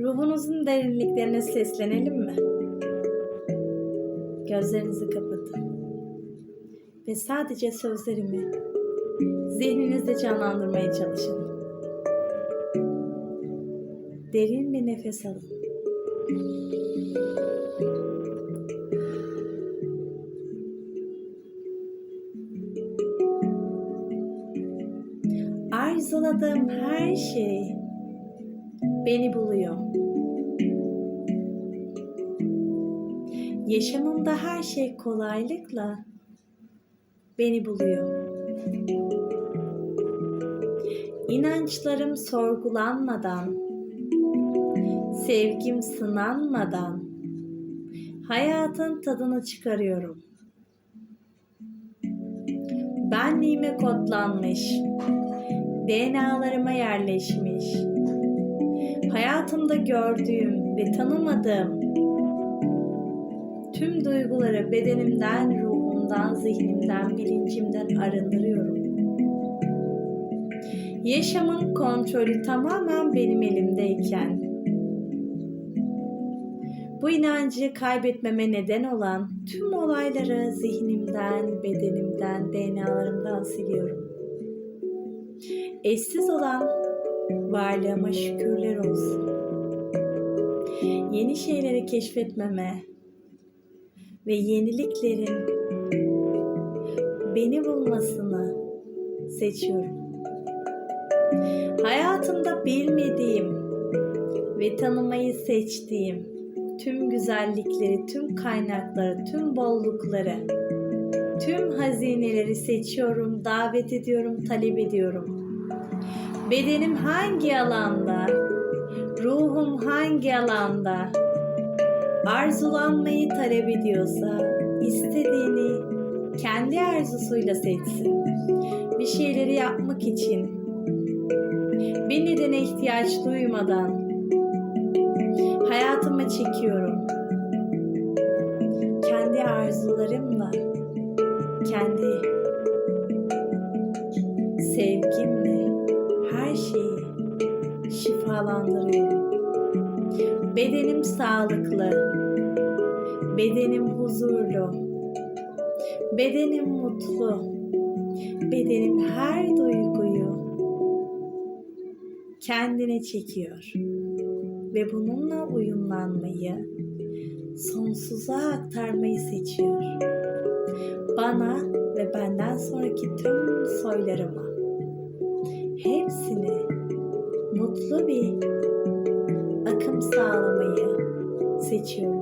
Ruhunuzun derinliklerine seslenelim mi? Gözlerinizi kapatın. Ve sadece sözlerimi zihninizde canlandırmaya çalışın. Derin bir nefes alın. Arzuladığım her şey beni buluyor. Yaşamımda her şey kolaylıkla beni buluyor. İnançlarım sorgulanmadan, sevgim sınanmadan hayatın tadını çıkarıyorum. Benliğime kodlanmış, DNA'larıma yerleşmiş, hayatımda gördüğüm ve tanımadığım tüm duyguları bedenimden, ruhumdan, zihnimden, bilincimden arındırıyorum. Yaşamın kontrolü tamamen benim elimdeyken bu inancı kaybetmeme neden olan tüm olayları zihnimden, bedenimden, DNA'larımdan siliyorum. Eşsiz olan varlığıma şükürler olsun. Yeni şeyleri keşfetmeme ve yeniliklerin beni bulmasını seçiyorum. Hayatımda bilmediğim ve tanımayı seçtiğim tüm güzellikleri, tüm kaynakları, tüm bollukları, tüm hazineleri seçiyorum, davet ediyorum, talep ediyorum. Bedenim hangi alanda, ruhum hangi alanda arzulanmayı talep ediyorsa istediğini kendi arzusuyla seçsin. Bir şeyleri yapmak için bir nedene ihtiyaç duymadan hayatıma çekiyorum. Kendi arzularımla, kendi sevgimle şifalandırıyorum. Bedenim sağlıklı, bedenim huzurlu, bedenim mutlu, bedenim her duyguyu kendine çekiyor. Ve bununla uyumlanmayı, sonsuza aktarmayı seçiyor. Bana ve benden sonraki tüm soylarıma. Hepsine mutlu bir akım sağlamayı seçiyorum.